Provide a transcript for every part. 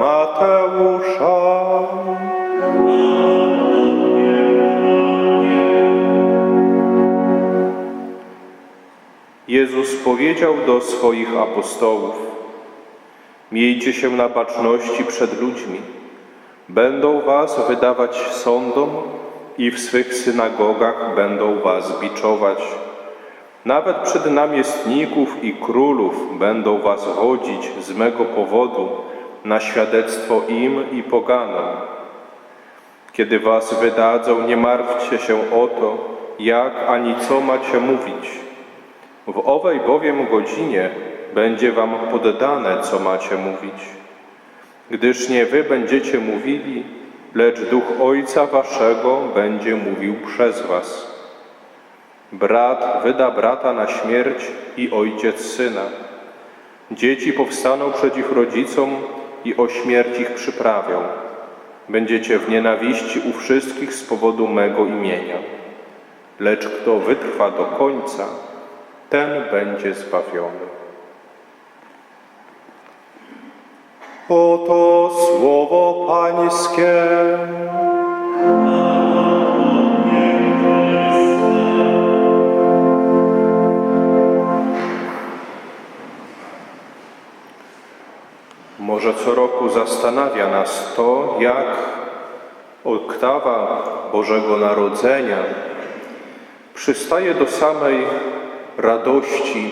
Mateusza. Jezus powiedział do swoich apostołów: Miejcie się na baczności przed ludźmi. Będą was wydawać sądom i w swych synagogach będą was biczować. Nawet przed namiestników i królów będą was wodzić z mego powodu na świadectwo im i poganom. Kiedy was wydadzą, nie martwcie się o to, jak ani co macie mówić. W owej bowiem godzinie będzie wam poddane, co macie mówić. Gdyż nie wy będziecie mówili, lecz Duch Ojca Waszego będzie mówił przez was. Brat wyda brata na śmierć i ojciec syna. Dzieci powstaną przeciw rodzicom i o śmierć ich przyprawią. Będziecie w nienawiści u wszystkich z powodu mego imienia. Lecz kto wytrwa do końca, ten będzie zbawiony. Oto słowo Pańskie. Może co roku zastanawia nas to, jak oktawa Bożego Narodzenia przystaje do samej radości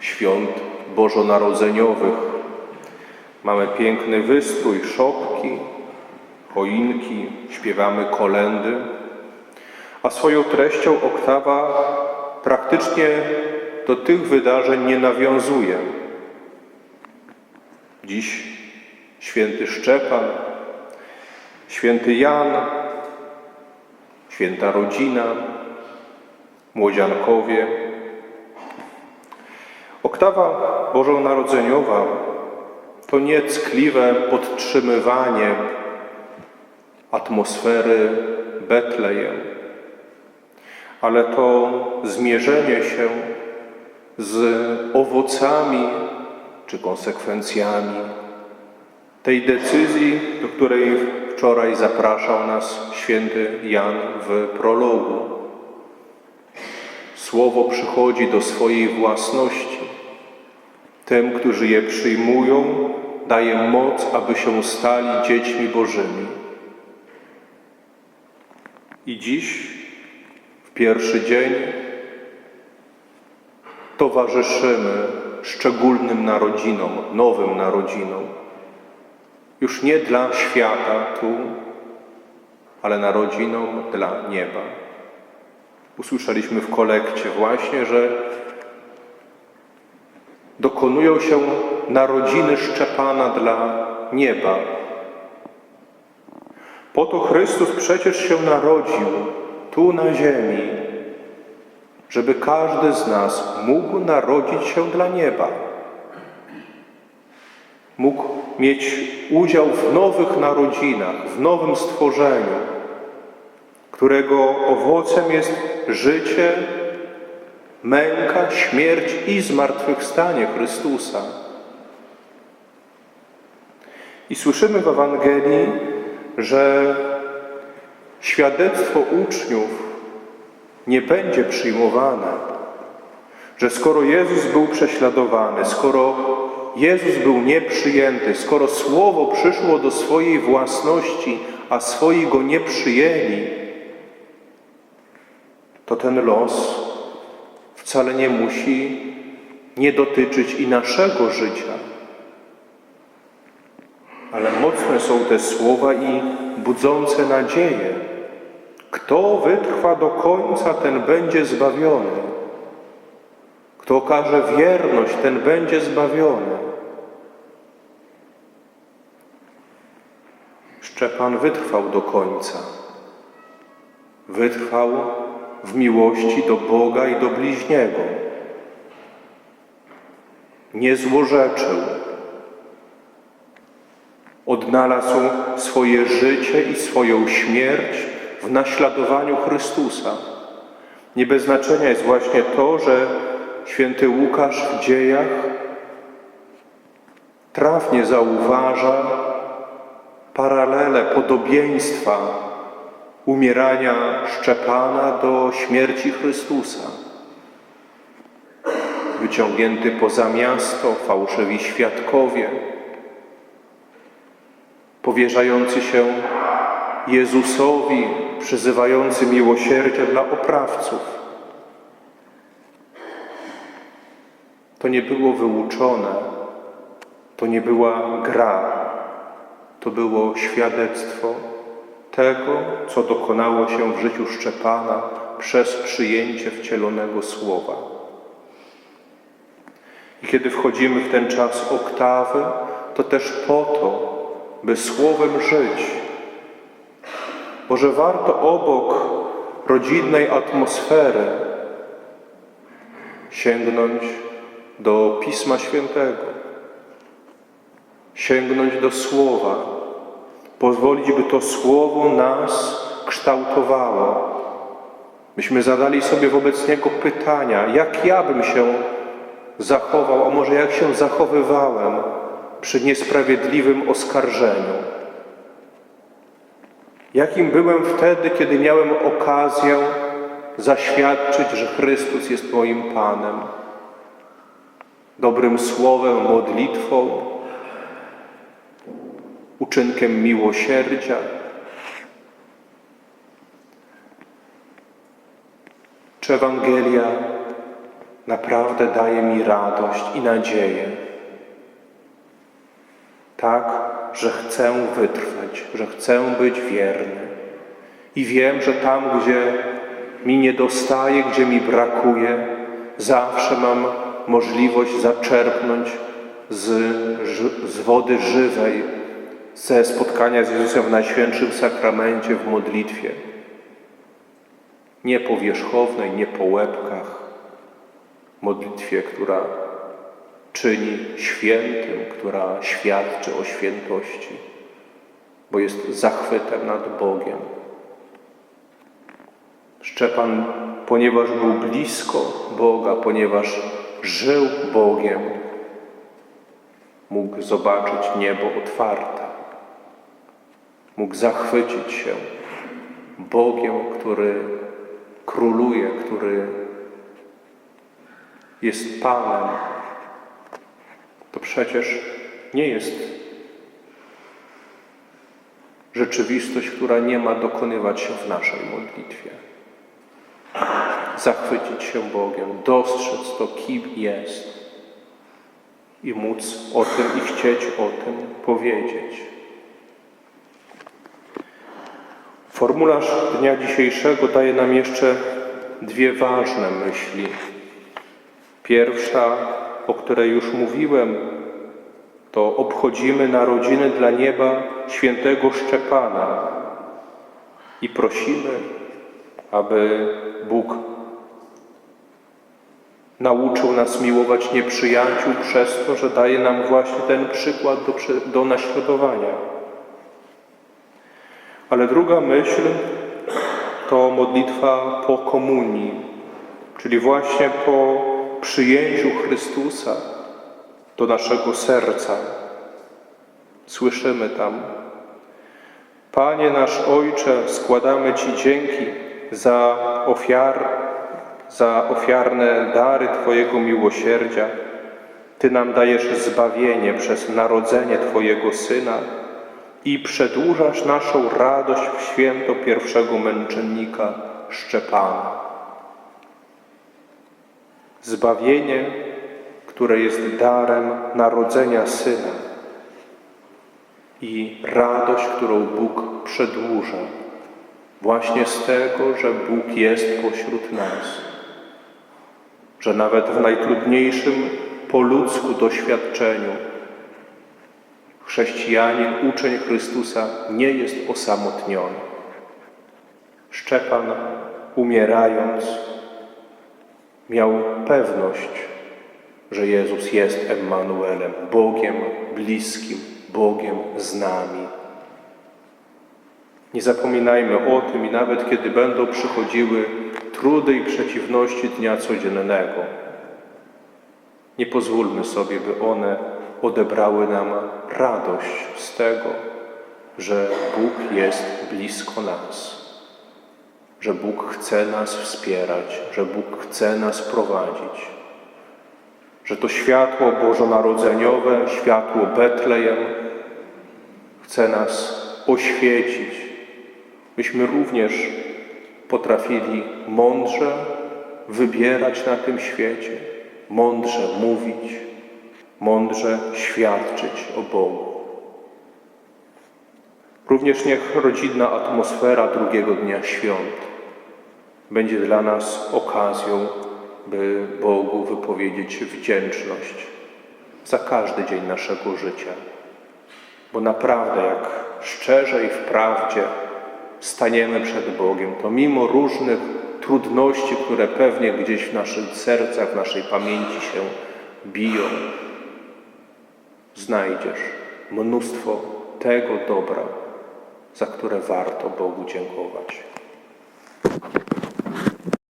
świąt bożonarodzeniowych. Mamy piękny wystrój, szopki, choinki, śpiewamy kolendy, a swoją treścią oktawa praktycznie do tych wydarzeń nie nawiązuje. Dziś święty Szczepan, święty Jan, święta rodzina, młodziankowie. Oktawa bożonarodzeniowa to nie ckliwe podtrzymywanie atmosfery Betlejem, ale to zmierzenie się z owocami czy konsekwencjami tej decyzji, do której wczoraj zapraszał nas święty Jan w prologu. Słowo przychodzi do swojej własności. Tym, którzy je przyjmują, daje moc, aby się stali dziećmi Bożymi. I dziś, w pierwszy dzień, towarzyszymy szczególnym narodzinom, nowym narodzinom. Już nie dla świata tu, ale narodzinom dla nieba. Usłyszeliśmy w kolekcie właśnie, że dokonują się narodziny Szczepana dla nieba. Po to Chrystus przecież się narodził tu na ziemi, żeby każdy z nas mógł narodzić się dla nieba. Mógł mieć udział w nowych narodzinach, w nowym stworzeniu, którego owocem jest życie, męka, śmierć i zmartwychwstanie Chrystusa. I słyszymy w Ewangelii, że świadectwo uczniów nie będzie przyjmowane, że skoro Jezus był prześladowany, skoro Jezus był nieprzyjęty, skoro Słowo przyszło do swojej własności, a swoi go nie przyjęli, to ten los wcale nie musi nie dotyczyć i naszego życia. Ale mocne są te słowa i budzące nadzieję. Kto wytrwa do końca, ten będzie zbawiony. Kto okaże wierność, ten będzie zbawiony. Szczepan wytrwał do końca. Wytrwał w miłości do Boga i do bliźniego. Nie złorzeczył. Odnalazł swoje życie i swoją śmierć w naśladowaniu Chrystusa. Nie bez znaczenia jest właśnie to, że święty Łukasz w dziejach trafnie zauważa paralele, podobieństwa umierania Szczepana do śmierci Chrystusa. Wyciągnięty poza miasto, fałszywi świadkowie, powierzający się Jezusowi, przyzywający miłosierdzie dla oprawców. To nie było wyuczone, to nie była gra, to było świadectwo tego, co dokonało się w życiu Szczepana przez przyjęcie wcielonego Słowa. I kiedy wchodzimy w ten czas oktawy, to też po to, by Słowem żyć. Bo że warto obok rodzinnej atmosfery sięgnąć do Pisma Świętego, sięgnąć do Słowa, pozwolić, by to Słowo nas kształtowało. Myśmy zadali sobie wobec Niego pytania, jak ja bym się zachował, a może jak się zachowywałem przy niesprawiedliwym oskarżeniu. Jakim byłem wtedy, kiedy miałem okazję zaświadczyć, że Chrystus jest moim Panem, dobrym słowem, modlitwą, uczynkiem miłosierdzia. Czy Ewangelia naprawdę daje mi radość i nadzieję? Że chcę wytrwać, że chcę być wierny. I wiem, że tam, gdzie mi nie dostaje, gdzie mi brakuje, zawsze mam możliwość zaczerpnąć z, z wody żywej, ze spotkania z Jezusem w Najświętszym Sakramencie, w modlitwie. Nie powierzchownej, nie po łebkach, modlitwie, która czyni świętym, która świadczy o świętości, bo jest zachwytem nad Bogiem. Szczepan, ponieważ był blisko Boga, ponieważ żył Bogiem, mógł zobaczyć niebo otwarte, mógł zachwycić się Bogiem, który króluje, który jest Panem to przecież nie jest rzeczywistość, która nie ma dokonywać się w naszej modlitwie. Zachwycić się Bogiem, dostrzec to, kim jest i móc o tym i chcieć o tym powiedzieć. Formularz dnia dzisiejszego daje nam jeszcze dwie ważne myśli. Pierwsza o której już mówiłem, to obchodzimy narodziny dla nieba świętego Szczepana i prosimy, aby Bóg nauczył nas miłować nieprzyjaciół przez to, że daje nam właśnie ten przykład do, do naśladowania. Ale druga myśl to modlitwa po komunii, czyli właśnie po przyjęciu Chrystusa do naszego serca. Słyszymy tam, Panie nasz Ojcze, składamy Ci dzięki za, ofiar, za ofiarne dary Twojego miłosierdzia. Ty nam dajesz zbawienie przez narodzenie Twojego Syna i przedłużasz naszą radość w święto pierwszego męczennika Szczepana. Zbawienie, które jest darem narodzenia Syna i radość, którą Bóg przedłuża właśnie z tego, że Bóg jest pośród nas, że nawet w najtrudniejszym po ludzku doświadczeniu chrześcijanin, uczeń Chrystusa nie jest osamotniony. Szczepan, umierając, miał pewność, że Jezus jest Emmanuelem, Bogiem bliskim, Bogiem z nami. Nie zapominajmy o tym i nawet kiedy będą przychodziły trudy i przeciwności dnia codziennego, nie pozwólmy sobie, by one odebrały nam radość z tego, że Bóg jest blisko nas, że Bóg chce nas wspierać, że Bóg chce nas prowadzić, że to światło bożonarodzeniowe, światło Betlejem chce nas oświecić, byśmy również potrafili mądrze wybierać na tym świecie, mądrze mówić, mądrze świadczyć o Bogu. Również niech rodzinna atmosfera drugiego dnia świąt będzie dla nas okazją, by Bogu wypowiedzieć wdzięczność za każdy dzień naszego życia. Bo naprawdę, jak szczerze i wprawdzie staniemy przed Bogiem, to mimo różnych trudności, które pewnie gdzieś w naszych sercach, w naszej pamięci się biją, znajdziesz mnóstwo tego dobra, za które warto Bogu dziękować.